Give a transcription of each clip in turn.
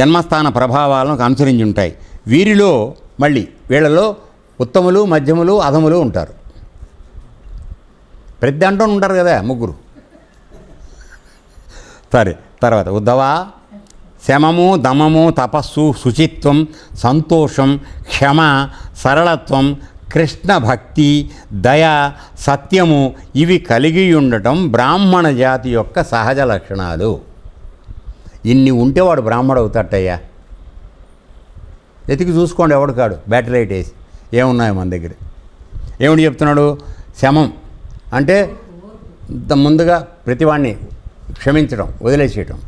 జన్మస్థాన ప్రభావాలను అనుసరించి ఉంటాయి. వీరిలో మళ్ళీ వీళ్ళలో ఉత్తములు మధ్యములు అధములు ఉంటారు. ప్రతి అంటూ ఉంటారు కదా ముగ్గురు. సరే తర్వాత ఉద్ధవా? శమము దమము తపస్సు శుచిత్వం సంతోషం క్షమ సరళత్వం కృష్ణ భక్తి దయ సత్యము ఇవి కలిగి ఉండటం బ్రాహ్మణ జాతి యొక్క సహజ లక్షణాలు. ఇన్ని ఉంటే వాడు బ్రాహ్మడు అవుతాడయ్యా. ఎతికి చూసుకోండి ఎవడు కాడు బ్యాటరీ లైట్ వేసి. ఏమున్నాయి మన దగ్గర? ఏమిటి చెప్తున్నాడు? శమం. అంటే ముందుగా ప్రతివాడిని క్షమించడం వదిలేసేయటం.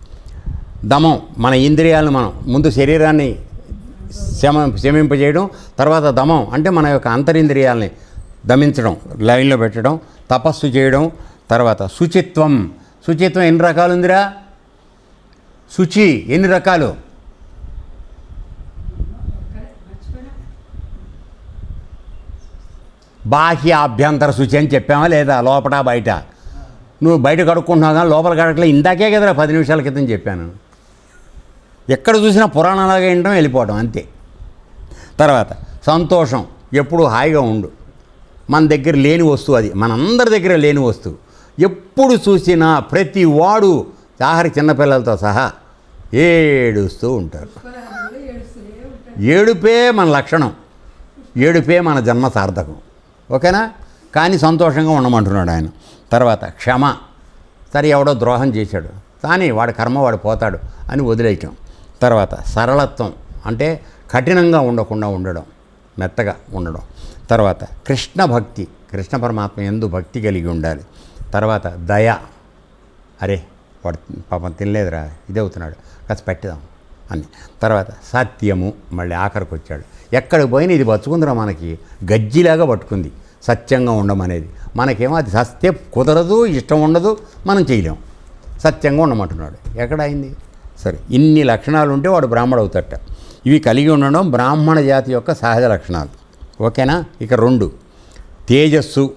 దమం మన ఇంద్రియాలను మనం ముందు శరీరాన్ని శమ శమింపజేయడం తర్వాత దమం అంటే మన యొక్క అంతరింద్రియాలని దమించడం లైన్లో పెట్టడం తపస్సు చేయడం తర్వాత శుచిత్వం. శుచిత్వం ఎన్ని రకాలు ఉందిరా? శుచి ఎన్ని రకాలు? బాహ్య అభ్యంతర శుచి అని చెప్పామా లేదా లోపల బయట? నువ్వు బయట కడుక్కుంటున్నావు కానీ లోపల కడకలే ఇందాకే కదరా పది నిమిషాల క్రితం చెప్పాను. ఎక్కడ చూసినా పురాణాలుగా వినడం వెళ్ళిపోవడం అంతే. తర్వాత సంతోషం ఎప్పుడు హాయిగా ఉండు. మన దగ్గర లేని వస్తువు అది. మనందరి దగ్గర లేని వస్తువు. ఎప్పుడు చూసినా ప్రతి వాడు ఆఖరి చిన్నపిల్లలతో సహా ఏడుస్తూ ఉంటారు. ఏడుపే మన లక్షణం. ఏడుపే మన జన్మ సార్థకం. ఓకేనా? కానీ సంతోషంగా ఉండమంటున్నాడు ఆయన. తర్వాత క్షమ. సరే ఎవడో ద్రోహం చేశాడు. కానీ వాడి కర్మ వాడు పోతాడు అని వదిలేయటం. తర్వాత సరళత్వం. అంటే కఠినంగా ఉండకుండా ఉండడం. మెత్తగా ఉండడం. తర్వాత కృష్ణ భక్తి కృష్ణ పరమాత్మ ఎందు భక్తి కలిగి ఉండాలి. తర్వాత దయ. అరే వాడు పాపం తినలేదురా ఇదే అవుతున్నాడు. కాస్త పెట్టదాం అని తర్వాత సత్యము మళ్ళీ ఆఖరికి వచ్చాడు ఎక్కడికి పోయినా ఇది పచ్చుకుందిరా మనకి. గజ్జిలాగా పట్టుకుంది. సత్యంగా ఉండమనేది. మనకేమో అది సత్య కుదరదు ఇష్టం ఉండదు మనం చేయలేం. సత్యంగా ఉండమంటున్నాడు. ఎక్కడ అయింది సరే ఇన్ని లక్షణాలు ఉంటే వాడు బ్రాహ్మడు అవుతాట ఇవి కలిగి ఉండడం బ్రాహ్మణ జాతి యొక్క సహజ లక్షణాలు. ఓకేనా? ఇక రెండు. తేజస్సు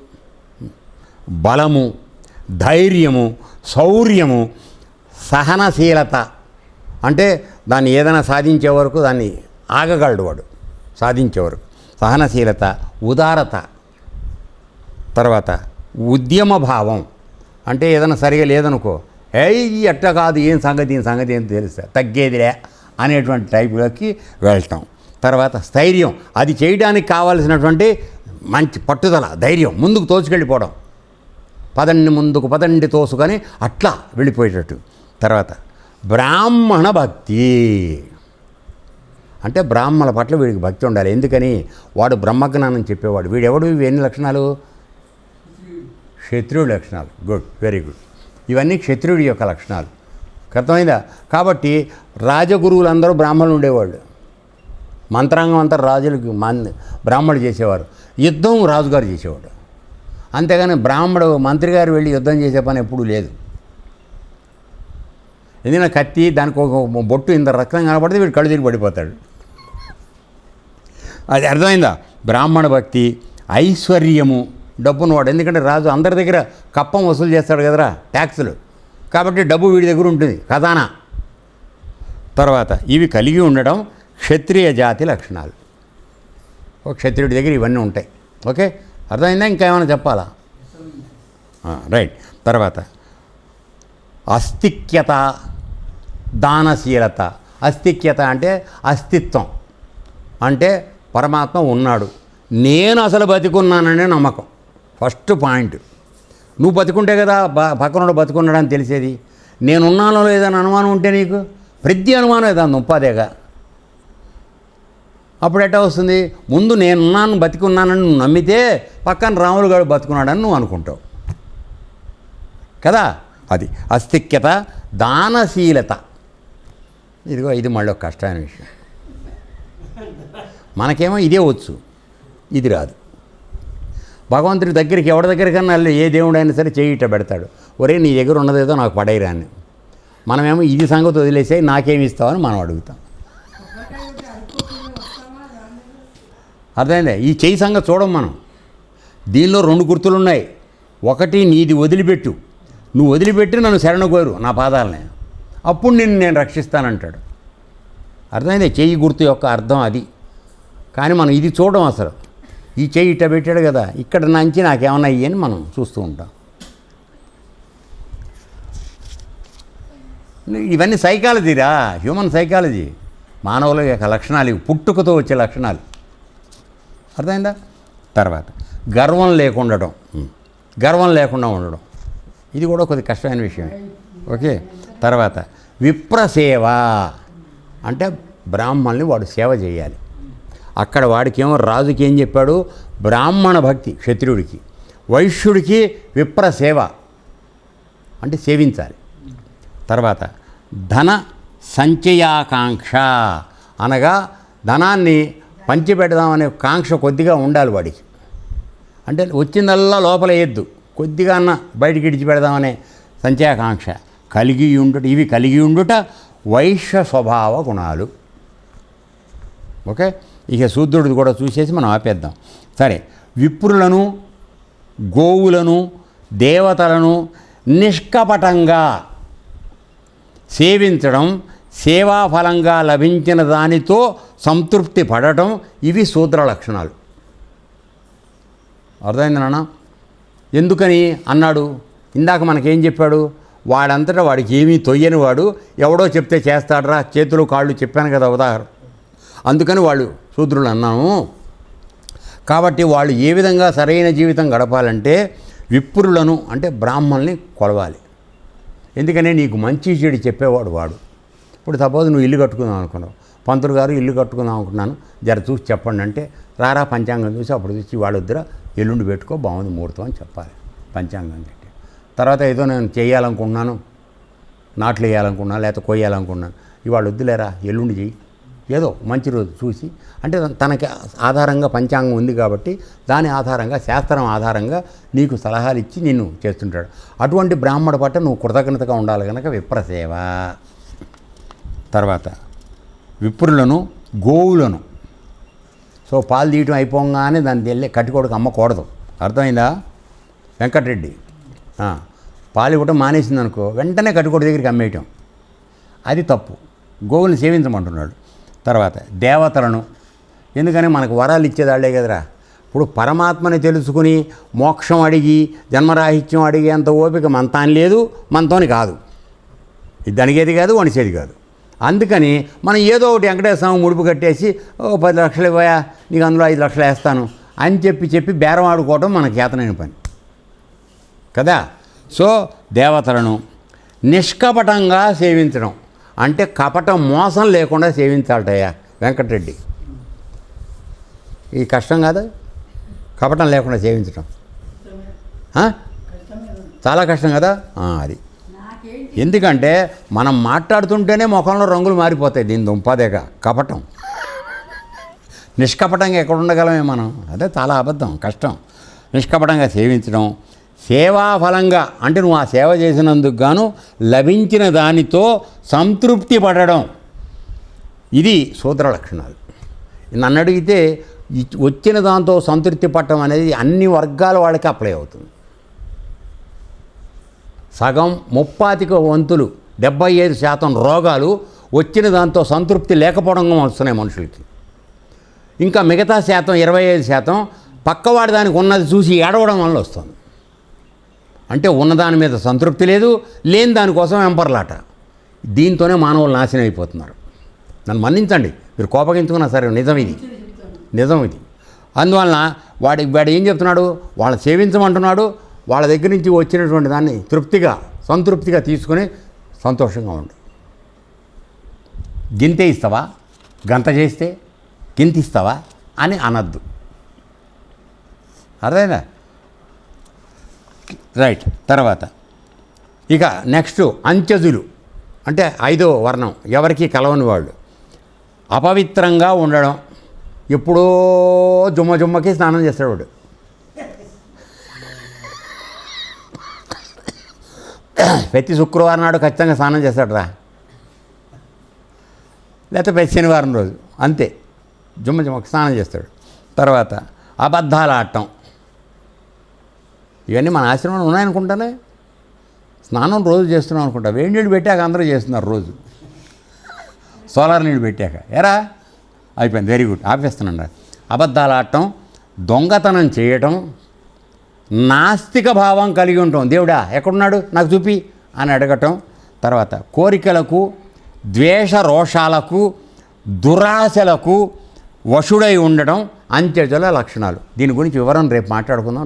బలము ధైర్యము శౌర్యము సహనశీలత. అంటే దాన్ని ఏదైనా సాధించే వరకు దాన్ని ఆగగలడు వాడు సాధించే వరకు. సహనశీలత ఉదారత. తర్వాత ఉద్యమ భావం. అంటే ఏదైనా సరిగా లేదనుకో ఏయ్ ఎట్ట కాదు ఏం సంగతి ఏం సంగతి ఏం తెలుస్తా. తగ్గేదిలే అనేటువంటి టైప్లోకి వెళ్ళటం తర్వాత స్థైర్యం. అది చేయడానికి కావాల్సినటువంటి మంచి పట్టుదల ధైర్యం ముందుకు తోచుకెళ్ళిపోవడం. పదండి ముందుకు పదండి తోసుకొని అట్లా వెళ్ళిపోయేటట్టు. తర్వాత బ్రాహ్మణ భక్తి. అంటే బ్రాహ్మణ పట్ల వీడికి భక్తి ఉండాలి. ఎందుకని? వాడు బ్రహ్మజ్ఞానం చెప్పేవాడు. వీడెవడు? ఇవి ఎన్ని లక్షణాలు? క్షత్రియుడి లక్షణాలు. Good very good. ఇవన్నీ క్షత్రియుడి యొక్క లక్షణాలు. అర్థమైందా? కాబట్టి రాజగురువులందరూ బ్రాహ్మణులు ఉండేవాళ్ళు. మంత్రాంగం అంతా రాజులకు మన్ బ్రాహ్మణులు చేసేవారు. యుద్ధం రాజుగారు చేసేవాడు. అంతేగాని బ్రాహ్మడు మంత్రి గారు వెళ్ళి యుద్ధం చేసే పని ఎప్పుడూ లేదు. ఎందుకంటే కత్తి దానికి ఒక బొట్టు ఇంత రక్తం కనపడితే వీడు కళ్ళు తిరిగి పడిపోతాడు. అది అర్థమైందా? బ్రాహ్మణ భక్తి ఐశ్వర్యము డబ్బును వాడు. ఎందుకంటే రాజు అందరి దగ్గర కప్పం వసూలు చేస్తాడు కదరా ట్యాక్సులు. కాబట్టి డబ్బు వీడి దగ్గర ఉంటుంది ఖజానా. తర్వాత ఇవి కలిగి ఉండడం క్షత్రియ జాతి లక్షణాలు. ఒక క్షత్రియుడి దగ్గర ఇవన్నీ ఉంటాయి. ఓకే? అర్థమైందా? ఇంకా ఏమైనా చెప్పాలా? రైట్. తర్వాత అస్తిక్యత దానశీలత. అస్తిక్యత అంటే అస్తిత్వం. అంటే పరమాత్మ ఉన్నాడు. నేను అసలు బతికున్నాననే నమ్మకం. First point. నువ్వు బతుకుంటే కదా బ పక్కనోడు బతుకున్నాడని తెలిసేది. నేనున్నానో లేదని అనుమానం ఉంటే నీకు? ప్రతి అనుమానం ఏదన్నా ఉపాధేగా అప్పుడు ఎట్టా వస్తుంది? ముందు నేనున్నాను బతికున్నానని నువ్వు నమ్మితే పక్కన రాములు గారు బతుకున్నాడని నువ్వు అనుకుంటావు. కదా? అది అస్తిక్యత దానశీలత. ఇదిగో ఇది మళ్ళీ ఒక కష్టమైన విషయం. మనకేమో ఇదే వచ్చు. ఇది రాదు. భగవంతుడి దగ్గరికి ఎవరి దగ్గరికన్నా వెళ్ళి ఏ దేవుడైనా సరే చేయిట పెడతాడు. ఒరే నీ దగ్గర ఉన్నదేదో నాకు పడేయరా అని మనమేమో ఇది సంగతి వదిలేసే నాకేమి ఇస్తావని మనం అడుగుతాం. అర్థమైందే? ఈ చేయి సంగతి చూడం మనం. దీనిలో రెండు గుర్తులు ఉన్నాయి ఒకటి నీది వదిలిపెట్టు. నువ్వు వదిలిపెట్టి నన్ను శరణ కోరు నా పాదాలని. అప్పుడు నిన్ను నేను రక్షిస్తానంటాడు. అర్థమైంది? చెయ్యి గుర్తు యొక్క అర్థం అది. కానీ మనం ఇది చూడడం అసలు. ఈ చెయ్యి ఇట్ట పెట్టాడు కదా ఇక్కడ నుంచి నాకేమన్నా అయ్యి అని మనం చూస్తూ ఉంటాం. ఇవన్నీ సైకాలజీరా? Human psychology. మానవుల యొక్క లక్షణాలు ఇవి పుట్టుకతో వచ్చే లక్షణాలు. అర్థమైందా? తర్వాత గర్వం లేకుండటం గర్వం లేకుండా ఉండడం. ఇది కూడా కొద్ది కష్టమైన విషయం ఓకే? తర్వాత విప్రసేవ. అంటే బ్రాహ్మణ్ణి వాడు సేవ చేయాలి. అక్కడ వాడికేమో రాజుకి ఏం చెప్పాడు? బ్రాహ్మణ భక్తి క్షత్రియుడికి. వైశ్యుడికి విప్రసేవ. అంటే సేవించాలి. తర్వాత ధన సంచయాకాంక్ష అనగా ధనాన్ని పంచిపెడదామనే కాంక్ష కొద్దిగా ఉండాలి వాడికి. అంటే వచ్చిందల్లా లోపల వేయద్దు. కొద్దిగా అన్న బయటికి ఇడిచి పెడదామనే సంచయాకాంక్ష కలిగి ఉండుట ఇవి కలిగి ఉండుట వైశ్య స్వభావ గుణాలు. ఓకే? ఇక శూద్రుడిది కూడా చూసేసి మనం ఆపేద్దాం. సరే. విప్రులను గోవులను దేవతలను నిష్కపటంగా సేవించడం సేవాఫలంగా లభించిన దానితో సంతృప్తి పడటం ఇవి సూత్ర లక్షణాలు. అర్థమైంది నాన్న? ఎందుకని? అన్నాడు. ఇందాక మనకేం చెప్పాడు? వాడంతటా వాడికి ఏమీ తొయ్యని వాడు. ఎవడో చెప్తే చేస్తాడరా. చేతులు కాళ్ళు చెప్పాను కదా ఉదాహరణ. అందుకని వాళ్ళు శూద్రులు అన్నాము. కాబట్టి వాళ్ళు ఏ విధంగా సరైన జీవితం గడపాలంటే విప్రులను అంటే బ్రాహ్మణ్ని కొలవాలి. ఎందుకనే? నీకు మంచి చెడు చెప్పేవాడు వాడు. ఇప్పుడు సపోజ్ నువ్వు ఇల్లు కట్టుకుందాం అనుకున్నావు. పంతులు గారు ఇల్లు కట్టుకుందాం అనుకున్నాను. జర చూసి చెప్పండి అంటే రారా పంచాంగం చూసి అప్పుడు చూసి వాళ్ళ వద్ద ఎల్లుండి పెట్టుకో బాగుంది ముహూర్తం అని చెప్పాలి పంచాంగం కట్టి తర్వాత ఏదో నేను చేయాలనుకుంటున్నాను నాట్లు వేయాలనుకున్నాను లేకపోతే కొయ్యాలనుకున్నాను. ఇవాళ వద్దులేరా ఎల్లుండి చెయ్యి. ఏదో మంచి రోజు చూసి అంటే తనకి ఆధారంగా పంచాంగం ఉంది కాబట్టి దాని ఆధారంగా శాస్త్రం ఆధారంగా నీకు సలహాలు ఇచ్చి నిన్ను చేస్తుంటాడు. అటువంటి బ్రాహ్మణ పట్ల నువ్వు కృతజ్ఞతగా ఉండాలి కనుక విప్రసేవ. తర్వాత విప్రులను గోవులను. సో పాలు తీయటం అయిపోగానే దాన్ని వెళ్ళి కట్టుకోడికి అమ్మకూడదు. అర్థమైందా? వెంకటరెడ్డి. పాలు ఇవ్వటం మానేసింది అనుకో వెంటనే కట్టుకోడి దగ్గరికి అమ్మేయటం. అది తప్పు. గోవుల్ని సేవించమంటున్నాడు. తర్వాత దేవతలను. ఎందుకని మనకు వరాలు ఇచ్చేదాళ్ళే కదరా? ఇప్పుడు పరమాత్మని తెలుసుకుని మోక్షం అడిగి జన్మరాహిత్యం అడిగేంత ఓపిక మనతాని లేదు మనతోని కాదు. ఇది అడిగేది కాదు వణిసేది కాదు. అందుకని మనం ఏదో ఒకటి వెంకటేశ్వర స్వామి ముడుపు కట్టేసి ఓ పది లక్షలు ఇవ్వయా? నీకు అందులో ఐదు లక్షలు వేస్తాను అని చెప్పి చెప్పి బేరం ఆడుకోవటం మన చేతనైన పని. కదా? సో దేవతలను నిష్కపటంగా సేవించడం. అంటే కపటం మోసం లేకుండా సేవించాలటయ్యా వెంకటరెడ్డి. ఈ కష్టం కాదు? కపటం లేకుండా సేవించడం చాలా కష్టం కదా? అది. ఎందుకంటే మనం మాట్లాడుతుంటేనే ముఖంలో రంగులు మారిపోతాయి దీని దుంపదేగా. కపటం. నిష్కపటంగా ఎక్కడ ఉండగలమే మనం? అదే చాలా అబద్ధం కష్టం. నిష్కపటంగా సేవించడం సేవాఫలంగా అంటే నువ్వు ఆ సేవ చేసినందుకు గాను లభించిన దానితో సంతృప్తి పడడం. ఇది సూత్ర లక్షణాలు. నన్ను అడిగితే వచ్చిన దాంతో సంతృప్తి పడటం అనేది అన్ని వర్గాల వాళ్ళకి అప్లై అవుతుంది. సగం ముప్పాతిక వంతులు డెబ్బై ఐదు శాతం రోగాలు వచ్చిన దాంతో సంతృప్తి లేకపోవడం వస్తున్నాయి మనుషులకి. ఇంకా మిగతా శాతం ఇరవై ఐదు శాతం పక్కవాడి దానికి ఉన్నది చూసి ఏడవడం వల్ల వస్తుంది. అంటే ఉన్నదాని మీద సంతృప్తి లేదు లేని దానికోసం వెంపర్లాట. దీంతోనే మానవులు నాశనం అయిపోతున్నారు. నన్ను మన్నించండి మీరు కోపగించుకున్నా సరే నిజం ఇది. నిజం ఇది. అందువలన వాడి వాడు ఏం చెప్తున్నాడు? వాళ్ళని సేవించమంటున్నాడు వాళ్ళ దగ్గర నుంచి వచ్చినటువంటి దాన్ని తృప్తిగా సంతృప్తిగా తీసుకొని సంతోషంగా ఉండు. గింతే ఇస్తావా? గంత చేస్తే గింత ఇస్తావా? అని అనద్దు. అర్థమైనా రైట్. తర్వాత ఇక నెక్స్ట్ అంత్యజులు. అంటే ఐదో వర్ణం. ఎవరికి కలవని వాళ్ళు. అపవిత్రంగా ఉండడం. ఎప్పుడో జుమ్మ జుమ్మకి స్నానం చేస్తాడు వాడు ప్రతి శుక్రవారం నాడు ఖచ్చితంగా స్నానం చేస్తాడు రా లేకపోతే ప్రతి శనివారం రోజు. అంతే. జుమ్మ జుమ్మకి స్నానం చేస్తాడు. తర్వాత అబద్ధాలు ఆడటం. ఇవన్నీ మన ఆశ్రమంలో ఉన్నాయనుకుంటానే? స్నానం రోజు చేస్తున్నాం అనుకుంటా. వేడి నీళ్ళు పెట్టాక అందరూ చేస్తున్నారు రోజు. సోలార్ నీళ్ళు పెట్టాక. ఎరా అయిపోయింది. వెరీ గుడ్ ఆపేస్తున్నాను అబద్ధాలు ఆడటం దొంగతనం చేయటం నాస్తిక భావం కలిగి ఉంటాం దేవుడా ఎక్కడున్నాడు? నాకు చూపి అని అడగటం తర్వాత కోరికలకు ద్వేష రోషాలకు దురాశలకు వశుడై ఉండడం అంత్యజల లక్షణాలు. దీని గురించి వివరం రేపు మాట్లాడుకుందాం.